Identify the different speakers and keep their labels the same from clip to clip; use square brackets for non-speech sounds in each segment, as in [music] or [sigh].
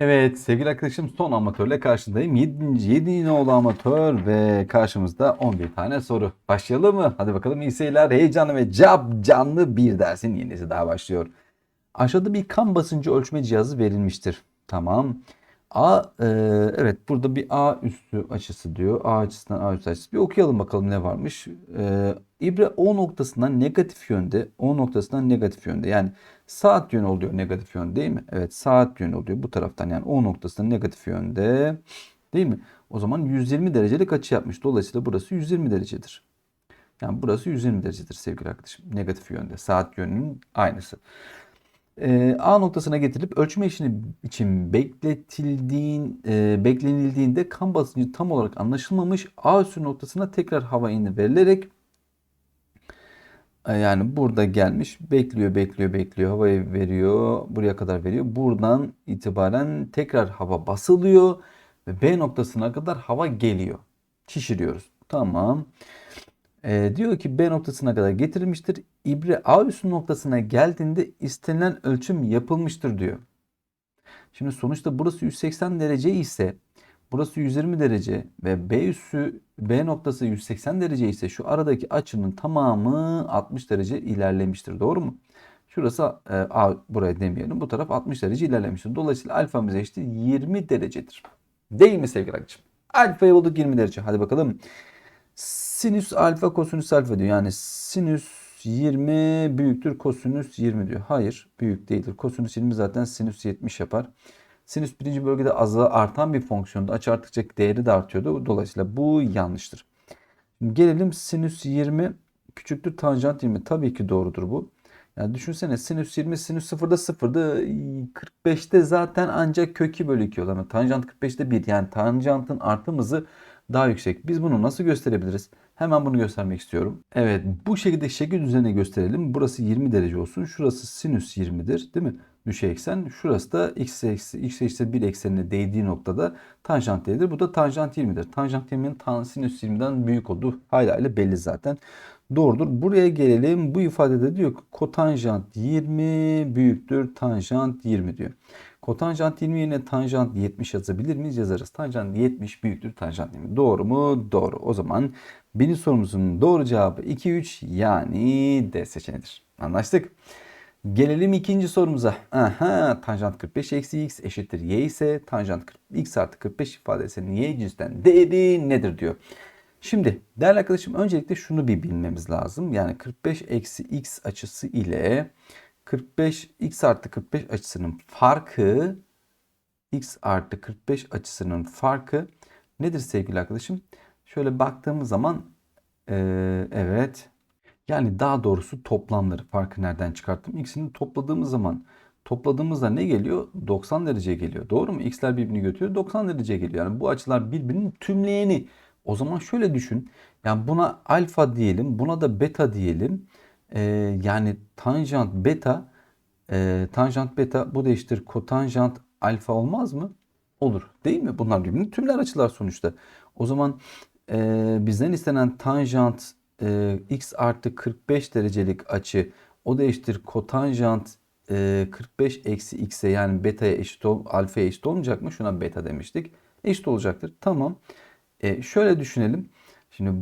Speaker 1: Evet sevgili arkadaşım son amatörle karşındayım. 7. 7 nolu amatör ve karşımızda 11 tane soru. Başlayalım mı? Hadi bakalım iyi seyirler. Heyecanlı ve cap canlı bir dersin yenisi daha başlıyor. Aşağıda bir kan basıncı ölçme cihazı verilmiştir. Tamam. A e, evet burada bir A üstü açısı diyor. A açısından A üstü açısı. Bir okuyalım bakalım ne varmış. E, İbre O noktasından negatif yönde. O noktasından negatif yönde. Yani saat yönü oluyor negatif yön değil mi? Evet saat yönü oluyor bu taraftan. Yani O noktasından negatif yönde. Değil mi? O zaman 120 derecelik açı yapmış. Dolayısıyla burası 120 derecedir. Yani burası 120 derecedir sevgili arkadaşım. Negatif yönde. Saat yönünün aynısı. Ee, A noktasına getirilip ölçme işini için bekletildiğin, e, beklenildiğinde kan basıncı tam olarak anlaşılmamış A üssü noktasına tekrar hava indi verilerek yani burada gelmiş bekliyor bekliyor bekliyor havayı veriyor buraya kadar veriyor. Buradan itibaren tekrar hava basılıyor ve B noktasına kadar hava geliyor. Şişiriyoruz. Tamam. E, diyor ki B noktasına kadar getirilmiştir. İbre A üssü noktasına geldiğinde istenilen ölçüm yapılmıştır diyor. Şimdi sonuçta burası 180 derece ise burası 120 derece ve B üssü B noktası 180 derece ise şu aradaki açının tamamı 60 derece ilerlemiştir. Doğru mu? Şurası e, A buraya demeyelim. Bu taraf 60 derece ilerlemiştir. Dolayısıyla alfamız eşittir 20 derecedir. Değil mi sevgili arkadaşım? Alfayı bulduk 20 derece. Hadi bakalım. Sinüs alfa kosinüs alfa diyor. Yani sinüs 20 büyüktür kosinüs 20 diyor. Hayır büyük değildir. Kosinüs 20 zaten sinüs 70 yapar. Sinüs birinci bölgede azı artan bir fonksiyonda. Açı arttıkça değeri de artıyordu. Dolayısıyla bu yanlıştır. Gelelim sinüs 20 küçüktür tanjant 20. Tabii ki doğrudur bu. Yani düşünsene sinüs 20 sinüs 0'da 0'da 45'te zaten ancak kök 2 bölü 2 olur. Ama tanjant 45'te 1 yani tanjantın artım hızı daha yüksek. Biz bunu nasıl gösterebiliriz? Hemen bunu göstermek istiyorum. Evet bu şekilde şekil düzenine gösterelim. Burası 20 derece olsun. Şurası sinüs 20'dir değil mi? Düşey eksen. Şurası da x eksi x eşittir 1 eksenine değdiği noktada tanjant değeridir. Bu da tanjant 20'dir. Tanjant 20'nin tan sinüs 20'den büyük olduğu hala belli zaten. Doğrudur. Buraya gelelim. Bu ifadede diyor ki kotanjant 20 büyüktür tanjant 20 diyor. Kotanjant 20 yerine tanjant 70 yazabilir miyiz? Yazarız. Tanjant 70 büyüktür tanjant 20. Doğru mu? Doğru. O zaman birinci sorumuzun doğru cevabı 2 3 yani D seçeneğidir. Anlaştık. Gelelim ikinci sorumuza. Aha, tanjant 45 eksi x eşittir y ise tanjant 40, x artı 45 ifadesinin y cinsinden değeri nedir diyor. Şimdi değerli arkadaşım öncelikle şunu bir bilmemiz lazım. Yani 45 eksi x açısı ile 45 x artı 45 açısının farkı x artı 45 açısının farkı nedir sevgili arkadaşım? Şöyle baktığımız zaman ee, evet yani daha doğrusu toplamları farkı nereden çıkarttım? X'ini topladığımız zaman topladığımızda ne geliyor? 90 derece geliyor. Doğru mu? X'ler birbirini götürüyor. 90 derece geliyor. Yani bu açılar birbirinin tümleyeni. O zaman şöyle düşün. Yani buna alfa diyelim. Buna da beta diyelim. Ee, yani tanjant beta e, tanjant beta bu da eşittir kotanjant alfa olmaz mı? Olur. Değil mi? Bunlar birbirinin tümler açılar sonuçta. O zaman e, bizden istenen tanjant e, x artı 45 derecelik açı o da eşittir kotanjant e, 45 eksi x'e yani beta'ya eşit ol, alfaya eşit olmayacak mı? Şuna beta demiştik. Eşit olacaktır. Tamam. E, şöyle düşünelim. Şimdi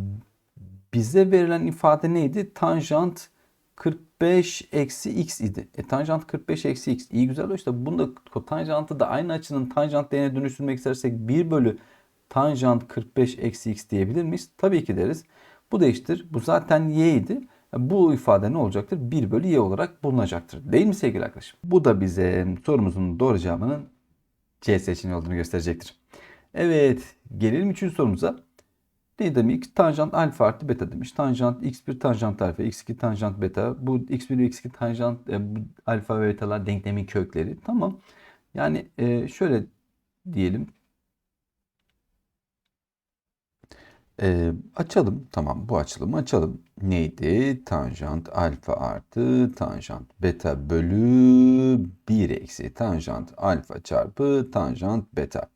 Speaker 1: bize verilen ifade neydi? Tanjant 45 eksi x idi. E, tanjant 45 eksi x. İyi güzel işte bunda kotanjantı da aynı açının tanjant değerine dönüştürmek istersek 1 bölü tanjant 45 eksi x diyebilir miyiz? Tabii ki deriz. Bu değiştir. Bu zaten y idi. Bu ifade ne olacaktır? 1 bölü y olarak bulunacaktır. Değil mi sevgili arkadaşım? Bu da bize sorumuzun doğru cevabının C seçeneği olduğunu gösterecektir. Evet. Gelelim 3. sorumuza. Ne demek? Tanjant alfa artı beta demiş. Tanjant x1 tanjant alfa, x2 tanjant beta. Bu x1 ve x2 tanjant e, bu alfa ve betalar denklemin kökleri. Tamam. Yani e, şöyle diyelim. E, açalım. Tamam bu açılımı açalım. Neydi? Tanjant alfa artı tanjant beta bölü 1 eksi tanjant alfa çarpı tanjant beta.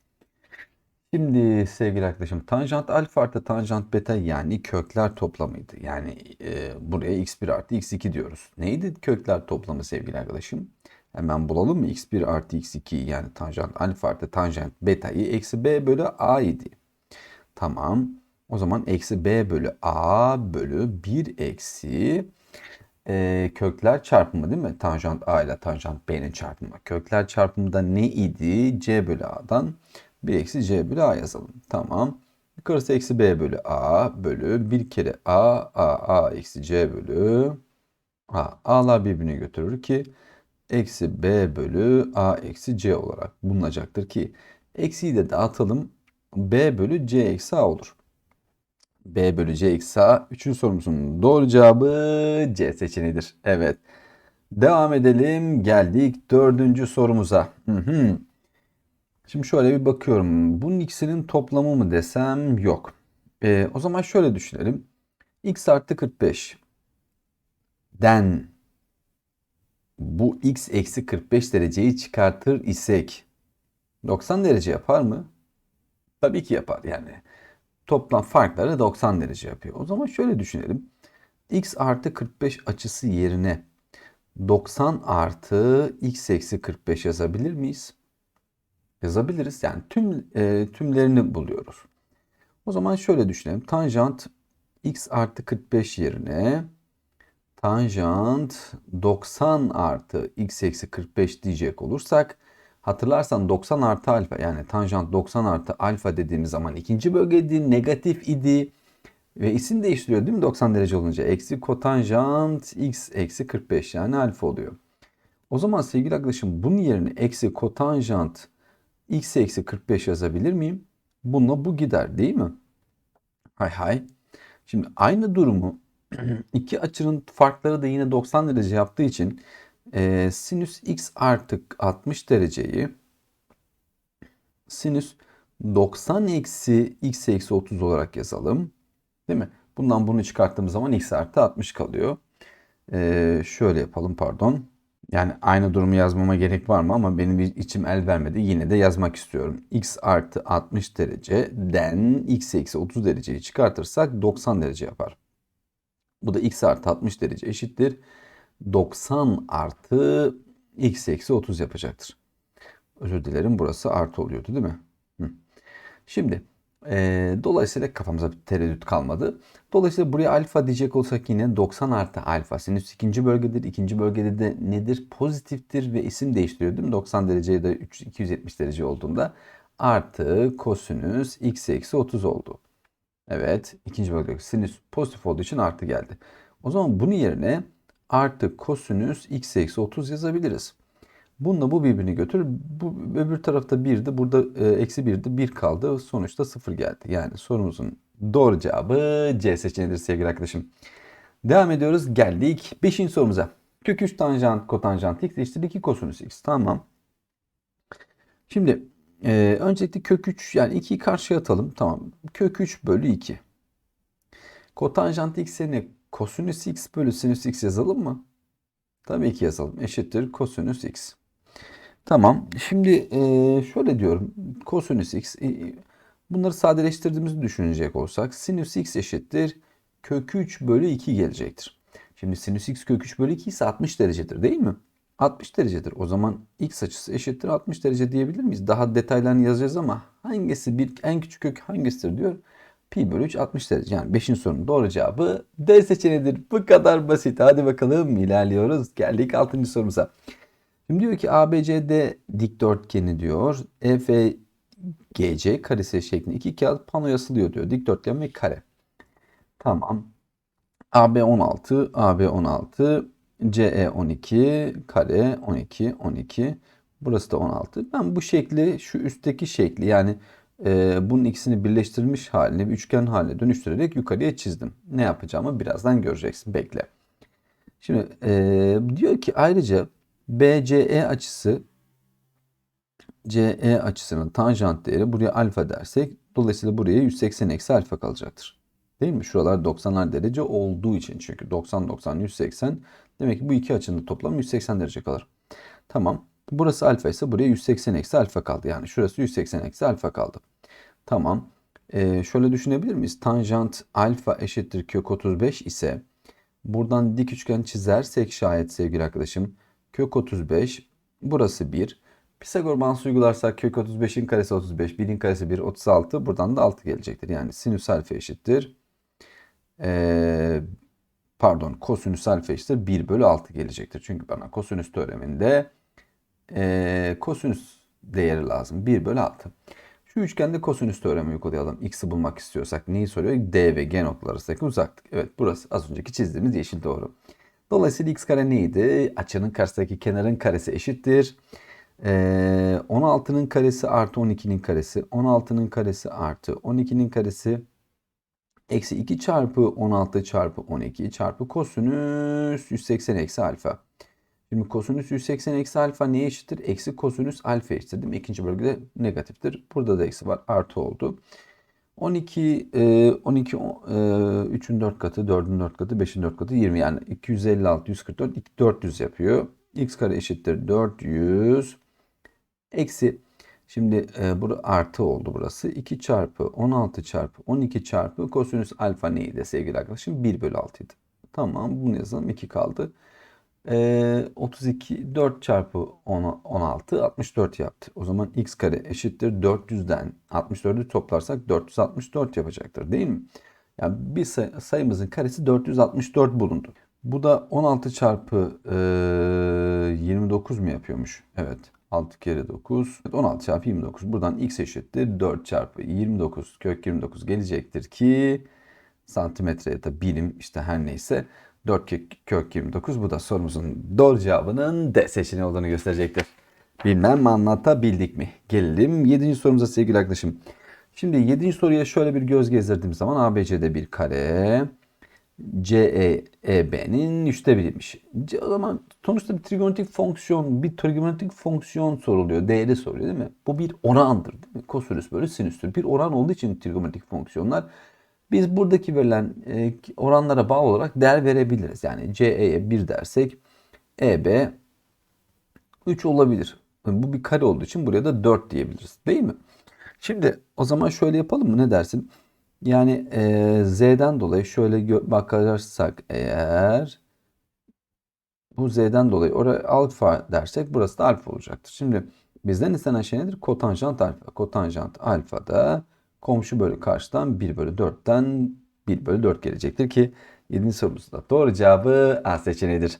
Speaker 1: Şimdi sevgili arkadaşım tanjant alfa artı tanjant beta yani kökler toplamıydı. Yani e, buraya x1 artı x2 diyoruz. Neydi kökler toplamı sevgili arkadaşım? Hemen bulalım mı? x1 artı x2 yani tanjant alfa artı tanjant beta'yı eksi b bölü a idi. Tamam. O zaman eksi b bölü a bölü 1 eksi e, kökler çarpımı değil mi? Tanjant a ile tanjant b'nin çarpımı. Kökler çarpımı da ne idi? c bölü a'dan 1 eksi c bölü a yazalım. Tamam. Yukarısı eksi b bölü a bölü bir kere a a a eksi c bölü a. a'lar birbirini götürür ki eksi b bölü a eksi c olarak bulunacaktır ki eksiyi de dağıtalım. b bölü c eksi a olur. B bölü c eksi a. Üçüncü sorumuzun doğru cevabı c seçeneğidir. Evet. Devam edelim. Geldik dördüncü sorumuza. Hı hı. Şimdi şöyle bir bakıyorum. Bunun ikisinin toplamı mı desem yok. Ee, o zaman şöyle düşünelim. x artı 45 den bu x eksi 45 dereceyi çıkartır isek 90 derece yapar mı? Tabii ki yapar yani. Toplam farkları 90 derece yapıyor. O zaman şöyle düşünelim. x artı 45 açısı yerine 90 artı x eksi 45 yazabilir miyiz? Yazabiliriz. Yani tüm e, tümlerini buluyoruz. O zaman şöyle düşünelim. Tanjant x artı 45 yerine tanjant 90 artı x eksi 45 diyecek olursak hatırlarsan 90 artı alfa yani tanjant 90 artı alfa dediğimiz zaman ikinci bölgeydi negatif idi ve isim değiştiriyor değil mi 90 derece olunca eksi kotanjant x eksi 45 yani alfa oluyor. O zaman sevgili arkadaşım bunun yerine eksi kotanjant x eksi 45 yazabilir miyim? Bununla bu gider değil mi? Hay hay. Şimdi aynı durumu [clears throat] iki açının farkları da yine 90 derece yaptığı için e, sinüs x artık 60 dereceyi sinüs 90 eksi x eksi 30 olarak yazalım. Değil mi? Bundan bunu çıkarttığımız zaman x artı 60 kalıyor. E, şöyle yapalım pardon. Yani aynı durumu yazmama gerek var mı ama benim içim el vermedi. Yine de yazmak istiyorum. x artı 60 dereceden x eksi 30 dereceyi çıkartırsak 90 derece yapar. Bu da x artı 60 derece eşittir. 90 artı x eksi 30 yapacaktır. Özür dilerim burası artı oluyordu değil mi? Hı. Şimdi e, dolayısıyla kafamıza bir tereddüt kalmadı. Dolayısıyla buraya alfa diyecek olsak yine 90 artı alfa. Sinüs ikinci bölgedir. İkinci bölgede de nedir? Pozitiftir ve isim değiştiriyor değil mi? 90 dereceye de 270 derece olduğunda artı kosinüs x eksi 30 oldu. Evet ikinci bölge sinüs pozitif olduğu için artı geldi. O zaman bunun yerine artı kosinüs x eksi 30 yazabiliriz. Bununla bu birbirini götürür. Bu öbür tarafta 1'di. Burada e, eksi 1'di. 1 kaldı. Sonuçta 0 geldi. Yani sorumuzun doğru cevabı C seçeneğidir sevgili arkadaşım. Devam ediyoruz. Geldik 5. sorumuza. Kök 3 tanjant kotanjant x eşittir 2 kosinüs x. Tamam. Şimdi e, öncelikle kök 3 yani 2'yi karşıya atalım. Tamam. Kök 3 bölü 2. Kotanjant x yerine kosinüs x bölü sinüs x yazalım mı? Tabii ki yazalım. Eşittir kosinüs x. Tamam. Şimdi e, şöyle diyorum. Kosinüs x. E, bunları sadeleştirdiğimizi düşünecek olsak sinüs x eşittir kök 3 bölü 2 gelecektir. Şimdi sinüs x kök 3 bölü 2 ise 60 derecedir değil mi? 60 derecedir. O zaman x açısı eşittir 60 derece diyebilir miyiz? Daha detaylarını yazacağız ama hangisi bir en küçük kök hangisidir diyor. Pi bölü 3 60 derece. Yani 5. sorunun doğru cevabı D seçeneğidir. Bu kadar basit. Hadi bakalım ilerliyoruz. Geldik 6. sorumuza. Şimdi diyor ki ABCD dikdörtgeni diyor. EFGC karesi şeklinde iki kağıt panoya asılıyor diyor. Dikdörtgen ve kare. Tamam. AB 16, AB 16, CE 12, kare 12, 12. Burası da 16. Ben bu şekli, şu üstteki şekli yani e, bunun ikisini birleştirmiş halini bir üçgen haline dönüştürerek yukarıya çizdim. Ne yapacağımı birazdan göreceksin. Bekle. Şimdi e, diyor ki ayrıca BCE açısı CE açısının tanjant değeri buraya alfa dersek dolayısıyla buraya 180 eksi alfa kalacaktır. Değil mi? Şuralar 90'lar derece olduğu için çünkü 90 90 180 demek ki bu iki açının toplamı 180 derece kalır. Tamam. Burası alfa ise buraya 180 eksi alfa kaldı. Yani şurası 180 eksi alfa kaldı. Tamam. Ee, şöyle düşünebilir miyiz? Tanjant alfa eşittir kök 35 ise buradan dik üçgen çizersek şayet sevgili arkadaşım kök 35 Burası 1. Pisagor bağıntısı uygularsak kök 35'in karesi 35, 1'in karesi 1, 36. Buradan da 6 gelecektir. Yani sinüs alfa eşittir. Ee, pardon kosinüs alfa eşittir 1 bölü 6 gelecektir. Çünkü bana kosinüs teoreminde ee, kosinüs değeri lazım. 1 bölü 6. Şu üçgende kosinüs teoremi uygulayalım. X'i bulmak istiyorsak neyi soruyor? D ve G noktaları arasındaki uzaklık. Evet burası az önceki çizdiğimiz yeşil doğru. Dolayısıyla x kare neydi? Açının karşısındaki kenarın karesi eşittir. Ee, 16'nın karesi artı 12'nin karesi. 16'nın karesi artı 12'nin karesi. Eksi 2 çarpı 16 çarpı 12 çarpı kosinüs 180 eksi alfa. Şimdi kosinüs 180 eksi alfa neye eşittir? Eksi kosinüs alfa eşittir değil mi? İkinci bölgede negatiftir. Burada da eksi var. Artı oldu. 12, e, 12, e, 3'ün 4 katı, 4'ün 4 katı, 5'in 4 katı 20. Yani 256, 144, 400 yapıyor. x kare eşittir 400. Eksi, şimdi e, burada artı oldu burası. 2 çarpı 16 çarpı 12 çarpı kosinüs alfa neydi sevgili arkadaşım? 1 bölü 6 idi. Tamam bunu yazalım. 2 kaldı. E, 32 4 çarpı 10, 16 64 yaptı. O zaman x kare eşittir 400'den 64'ü toplarsak 464 yapacaktır değil mi? Yani bir say sayımızın karesi 464 bulundu. Bu da 16 çarpı e, 29 mu yapıyormuş? Evet. 6 kere 9. 16 çarpı 29. Buradan x eşittir 4 çarpı 29 kök 29 gelecektir ki santimetre ya da birim işte her neyse 4 kök, kök 29. Bu da sorumuzun doğru cevabının D seçeneği olduğunu gösterecektir. Bilmem anlatabildik mi? Gelelim 7. sorumuza sevgili arkadaşım. Şimdi 7. soruya şöyle bir göz gezdirdiğim zaman ABC'de bir kare. CEB'nin üçte biriymiş. O zaman sonuçta bir trigonometrik fonksiyon, bir trigonometrik fonksiyon soruluyor. Değeri soruyor değil mi? Bu bir orandır değil mi? Kosinüs böyle sinüstür. Bir oran olduğu için trigonometrik fonksiyonlar biz buradaki verilen e, oranlara bağlı olarak değer verebiliriz. Yani CE'ye 1 dersek EB 3 olabilir. Bu bir kare olduğu için buraya da 4 diyebiliriz. Değil mi? Şimdi o zaman şöyle yapalım mı? Ne dersin? Yani e, Z'den dolayı şöyle bakarsak eğer bu Z'den dolayı oraya alfa dersek burası da alfa olacaktır. Şimdi bizden istenen şey nedir? Kotanjant alfa. Kotanjant alfa da komşu bölü karşıdan 1 bölü 4'ten 1 bölü 4 gelecektir ki 7. sorumuzda doğru cevabı A seçeneğidir.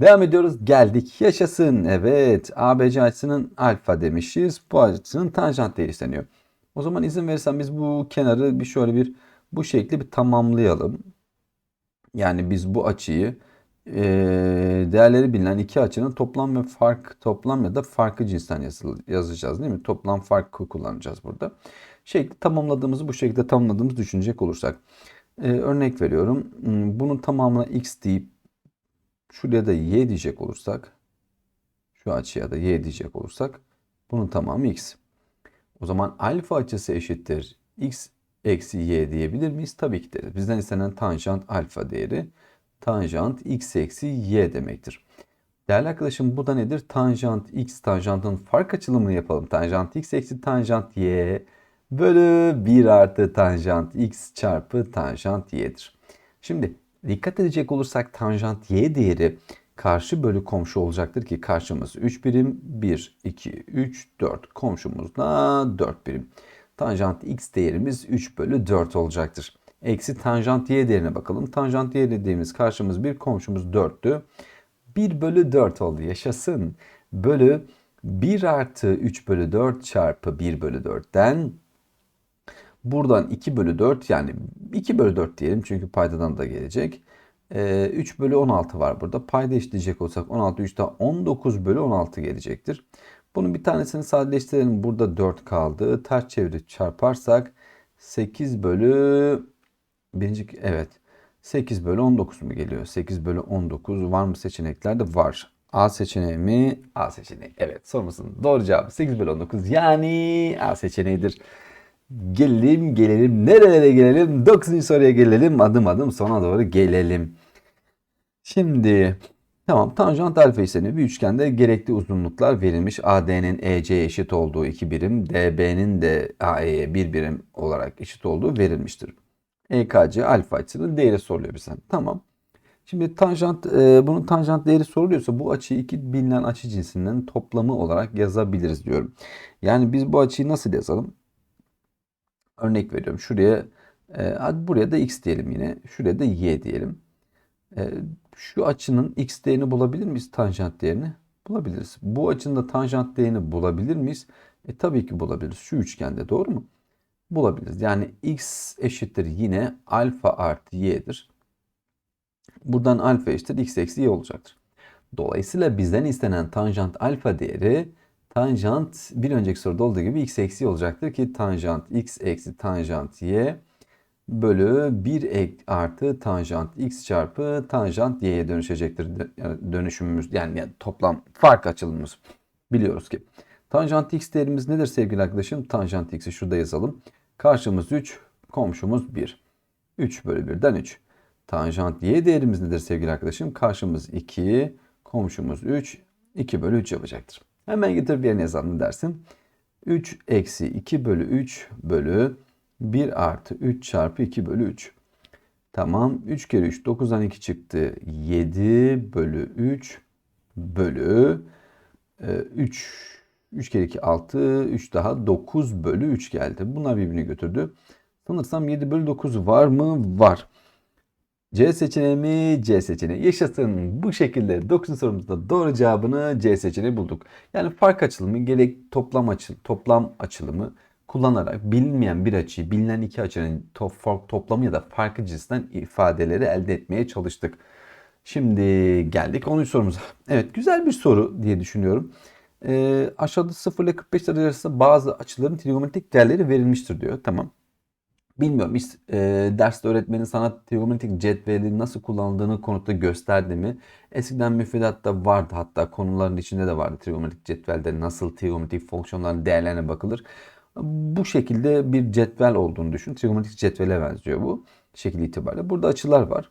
Speaker 1: Devam ediyoruz. Geldik. Yaşasın. Evet. ABC açısının alfa demişiz. Bu açısının tanjant değeri. O zaman izin verirsen biz bu kenarı bir şöyle bir bu şekli bir tamamlayalım. Yani biz bu açıyı e, değerleri bilinen iki açının toplam ve fark toplam ya da farkı cinsten yazacağız değil mi? Toplam farkı kullanacağız burada şekli tamamladığımızı bu şekilde tamamladığımızı düşünecek olursak. Ee, örnek veriyorum. Hmm, bunun tamamına x deyip şuraya da y diyecek olursak şu açıya da y diyecek olursak bunun tamamı x. O zaman alfa açısı eşittir x eksi y diyebilir miyiz? Tabii ki deriz. Bizden istenen tanjant alfa değeri tanjant x eksi y demektir. Değerli arkadaşım bu da nedir? Tanjant x tanjantın fark açılımını yapalım. Tanjant x eksi tanjant y bölü 1 artı tanjant x çarpı tanjant y'dir. Şimdi dikkat edecek olursak tanjant y değeri karşı bölü komşu olacaktır ki karşımız 3 birim 1, 2, 3, 4 komşumuzda 4 birim. Tanjant x değerimiz 3 bölü 4 olacaktır. Eksi tanjant y değerine bakalım. Tanjant y dediğimiz karşımız bir komşumuz 4'tü. 1 bölü 4 oldu yaşasın. Bölü 1 artı 3 bölü 4 çarpı 1 bölü 4'ten Buradan 2 bölü 4 yani 2 bölü 4 diyelim çünkü paydadan da gelecek. Ee, 3 bölü 16 var burada. Payda işleyecek olsak 16 3 daha 19 bölü 16 gelecektir. Bunun bir tanesini sadeleştirelim. Burada 4 kaldı. Ters çevirip çarparsak 8 bölü birinci evet 8 bölü 19 mu geliyor? 8 bölü 19 var mı seçeneklerde? Var. A seçeneği mi? A seçeneği. Evet sorumuzun doğru cevabı 8 bölü 19 yani A seçeneğidir. Gelelim gelelim nerelere gelelim 9. soruya gelelim adım adım sona doğru gelelim. Şimdi tamam tanjant alfa isteniyor. Bir üçgende gerekli uzunluklar verilmiş. AD'nin EC'ye eşit olduğu 2 birim, DB'nin de AE'ye 1 birim olarak eşit olduğu verilmiştir. EKC alfa açısının değeri soruluyor bizden. Tamam. Şimdi tanjant e, bunun tanjant değeri soruluyorsa bu açıyı iki bilinen açı cinsinden toplamı olarak yazabiliriz diyorum. Yani biz bu açıyı nasıl yazalım? Örnek veriyorum. Şuraya e, buraya da x diyelim yine. Şuraya da y diyelim. E, şu açının x değerini bulabilir miyiz? Tanjant değerini bulabiliriz. Bu açının da tanjant değerini bulabilir miyiz? E tabii ki bulabiliriz. Şu üçgende doğru mu? Bulabiliriz. Yani x eşittir yine alfa artı y'dir. Buradan alfa eşittir x eksi y olacaktır. Dolayısıyla bizden istenen tanjant alfa değeri tanjant bir önceki soruda olduğu gibi x eksi olacaktır ki tanjant x eksi tanjant y bölü 1 ek artı tanjant x çarpı tanjant y'ye dönüşecektir. Yani dönüşümümüz yani, yani toplam fark açılımımız biliyoruz ki. Tanjant x değerimiz nedir sevgili arkadaşım? Tanjant x'i şurada yazalım. Karşımız 3, komşumuz 1. 3 bölü 1'den 3. Tanjant y değerimiz nedir sevgili arkadaşım? Karşımız 2, komşumuz 3, 2 bölü 3 yapacaktır. Hemen getir bir yerine yazalım dersin. 3 eksi 2 bölü 3 bölü 1 artı 3 çarpı 2 bölü 3. Tamam. 3 kere 3 9'dan 2 çıktı. 7 bölü 3 bölü 3 3 kere 2 6 3 daha 9 bölü 3 geldi. Bunlar birbirini götürdü. Sanırsam 7 bölü 9 var mı? Var. C seçeneği mi? C seçeneği. Yaşasın. Bu şekilde 9. sorumuzda doğru cevabını C seçeneği bulduk. Yani fark açılımı gerek toplam açı, toplam açılımı kullanarak bilinmeyen bir açıyı bilinen iki açının top, toplamı ya da farkı cinsinden ifadeleri elde etmeye çalıştık. Şimdi geldik 13 sorumuza. Evet güzel bir soru diye düşünüyorum. Ee, aşağıda 0 ile 45 derece arasında bazı açıların trigonometrik değerleri verilmiştir diyor. Tamam. Bilmiyorum hiç e, derste öğretmenin sana trigonometrik cetveli nasıl kullanıldığını konutta gösterdi mi? Eskiden müfredatta vardı hatta konuların içinde de vardı trigonometrik cetvelde nasıl trigonometrik fonksiyonların değerlerine bakılır. Bu şekilde bir cetvel olduğunu düşün. Trigonometrik cetvele benziyor bu şekil itibariyle. Burada açılar var.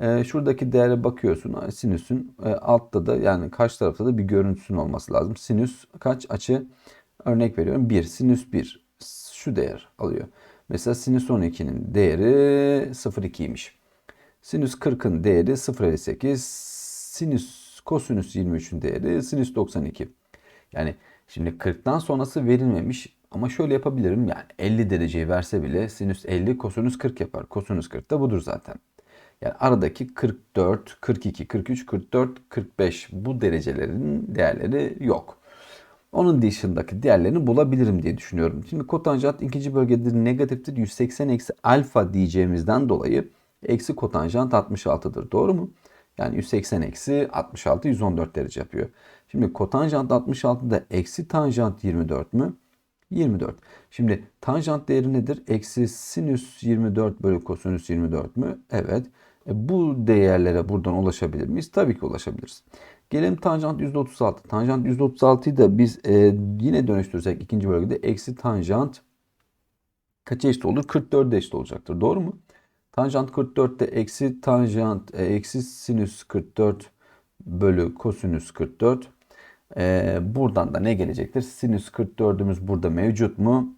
Speaker 1: E, şuradaki değere bakıyorsun. Sinüsün e, altta da yani karşı tarafta da bir görüntüsün olması lazım. Sinüs kaç açı? Örnek veriyorum 1. Sinüs 1 şu değer alıyor. Mesela sinüs 12'nin değeri 0,2'ymiş. Sinüs 40'ın değeri 0,58. Sinüs kosinüs 23'ün değeri sinüs 92. Yani şimdi 40'tan sonrası verilmemiş ama şöyle yapabilirim yani 50 dereceyi verse bile sinüs 50 kosinüs 40 yapar. Kosinüs 40 da budur zaten. Yani aradaki 44, 42, 43, 44, 45 bu derecelerin değerleri yok. Onun dışındaki değerlerini bulabilirim diye düşünüyorum. Şimdi kotanjant ikinci bölgede negatiftir. 180 eksi alfa diyeceğimizden dolayı eksi kotanjant 66'dır. Doğru mu? Yani 180 eksi 66 114 derece yapıyor. Şimdi kotanjant 66'da eksi tanjant 24 mü? 24. Şimdi tanjant değeri nedir? Eksi sinüs 24 bölü kosinüs 24 mü? Evet. E, bu değerlere buradan ulaşabilir miyiz? Tabii ki ulaşabiliriz. Gelelim tanjant %36. Tanjant %36'yı da biz e, yine dönüştürsek ikinci bölgede eksi tanjant kaça eşit olur? 44'e eşit olacaktır. Doğru mu? Tanjant 44'te eksi tanjant e, eksi sinüs 44 bölü kosinüs 44. E, buradan da ne gelecektir? Sinüs 44'ümüz burada mevcut mu?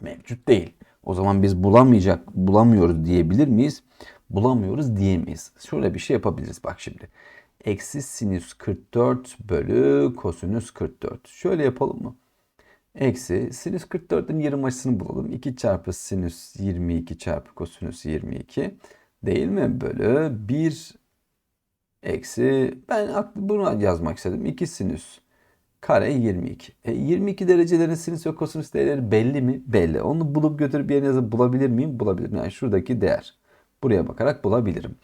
Speaker 1: Mevcut değil. O zaman biz bulamayacak, bulamıyoruz diyebilir miyiz? Bulamıyoruz diyemeyiz. Şöyle bir şey yapabiliriz bak şimdi eksi sinüs 44 bölü kosinüs 44. Şöyle yapalım mı? Eksi sinüs 44'ün yarım açısını bulalım. 2 çarpı sinüs 22 çarpı kosinüs 22 değil mi? Bölü 1 eksi ben bunu yazmak istedim. 2 sinüs kare 22. E, 22 derecelerin sinüs ve kosinüs değerleri belli mi? Belli. Onu bulup götürüp yerine yazıp bulabilir miyim? Bulabilirim. Yani şuradaki değer. Buraya bakarak bulabilirim.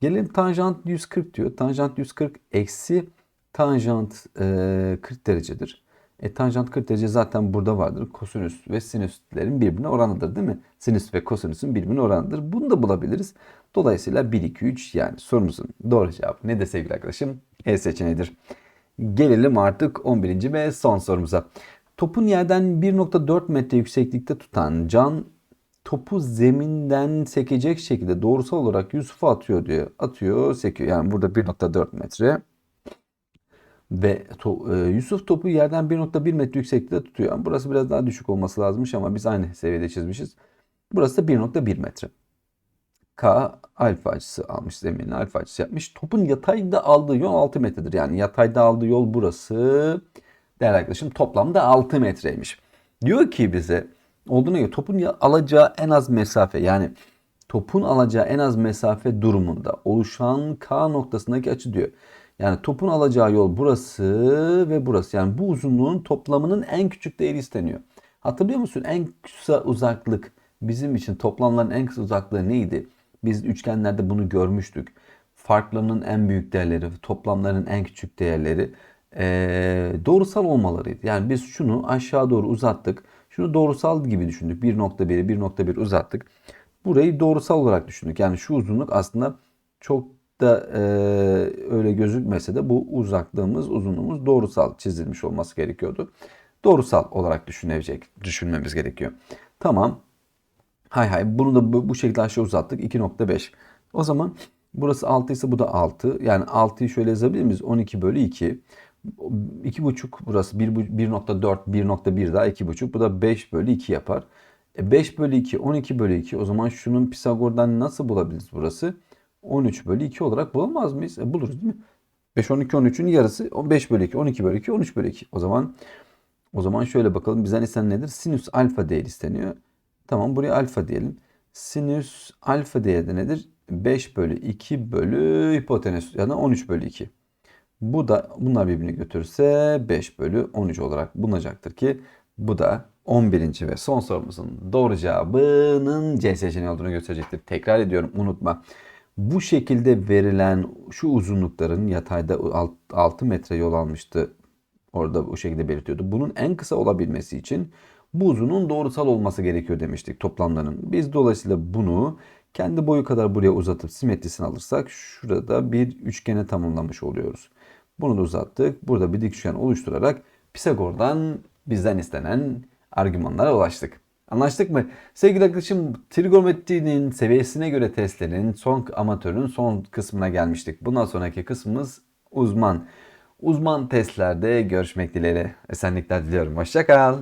Speaker 1: Gelelim tanjant 140 diyor. Tanjant 140 eksi tanjant e, 40 derecedir. E, tanjant 40 derece zaten burada vardır. Kosinüs ve sinüslerin birbirine oranıdır değil mi? Sinüs ve kosinüsün birbirine oranıdır. Bunu da bulabiliriz. Dolayısıyla 1, 2, 3 yani sorumuzun doğru cevabı ne de sevgili arkadaşım? E seçeneğidir. Gelelim artık 11. ve son sorumuza. Topun yerden 1.4 metre yükseklikte tutan can topu zeminden sekecek şekilde doğrusal olarak Yusuf'a atıyor diyor. Atıyor, sekiyor. Yani burada 1.4 metre. Ve to, e, Yusuf topu yerden 1.1 metre yükseklikte tutuyor. Yani burası biraz daha düşük olması lazımmış ama biz aynı seviyede çizmişiz. Burası da 1.1 metre. K alfa açısı almış zeminine alfa açısı yapmış. Topun yatayda aldığı yol 6 metredir. Yani yatayda aldığı yol burası. Değerli arkadaşım toplamda 6 metreymiş. Diyor ki bize olduğuna göre topun alacağı en az mesafe yani topun alacağı en az mesafe durumunda oluşan K noktasındaki açı diyor. Yani topun alacağı yol burası ve burası. Yani bu uzunluğun toplamının en küçük değeri isteniyor. Hatırlıyor musun? En kısa uzaklık bizim için toplamların en kısa uzaklığı neydi? Biz üçgenlerde bunu görmüştük. Farklarının en büyük değerleri, toplamların en küçük değerleri eee, doğrusal olmalarıydı. Yani biz şunu aşağı doğru uzattık. Şunu doğrusal gibi düşündük. 1.1'i 1.1 uzattık. Burayı doğrusal olarak düşündük. Yani şu uzunluk aslında çok da eee, öyle gözükmese de bu uzaklığımız, uzunluğumuz doğrusal çizilmiş olması gerekiyordu. Doğrusal olarak düşünecek, düşünmemiz gerekiyor. Tamam. Hay hay bunu da bu, bu şekilde aşağı uzattık. 2.5. O zaman burası 6 ise bu da 6. Yani 6'yı şöyle yazabilir miyiz? 12 bölü 2. 2.5 burası 1, 1.4 1.1 daha 2.5. Bu da 5 bölü 2 yapar. E 5 bölü 2 12 bölü 2. O zaman şunun Pisagor'dan nasıl bulabiliriz burası? 13 bölü 2 olarak bulamaz mıyız? E buluruz değil mi? 5 12 13'ün yarısı 5 bölü 2 12 bölü 2 13 bölü 2. O zaman o zaman şöyle bakalım. Bizden istenen nedir? Sinüs alfa değeri isteniyor. Tamam buraya alfa diyelim. Sinüs alfa değeri de nedir? 5 bölü 2 bölü hipotenüs ya da 13 bölü 2. Bu da bunlar birbirini götürürse 5 bölü 13 olarak bulunacaktır ki bu da 11. ve son sorumuzun doğru cevabının C seçeneği olduğunu gösterecektir. Tekrar ediyorum unutma. Bu şekilde verilen şu uzunlukların yatayda 6 metre yol almıştı. Orada bu şekilde belirtiyordu. Bunun en kısa olabilmesi için bu uzunluğun doğrusal olması gerekiyor demiştik toplamlarının. Biz dolayısıyla bunu kendi boyu kadar buraya uzatıp simetrisini alırsak şurada bir üçgene tamamlamış oluyoruz. Bunu da uzattık. Burada bir dik üçgen oluşturarak Pisagor'dan bizden istenen argümanlara ulaştık. Anlaştık mı? Sevgili arkadaşım trigonometrinin seviyesine göre testlerin son amatörün son kısmına gelmiştik. Bundan sonraki kısmımız uzman. Uzman testlerde görüşmek dileğiyle. Esenlikler diliyorum. Hoşçakal.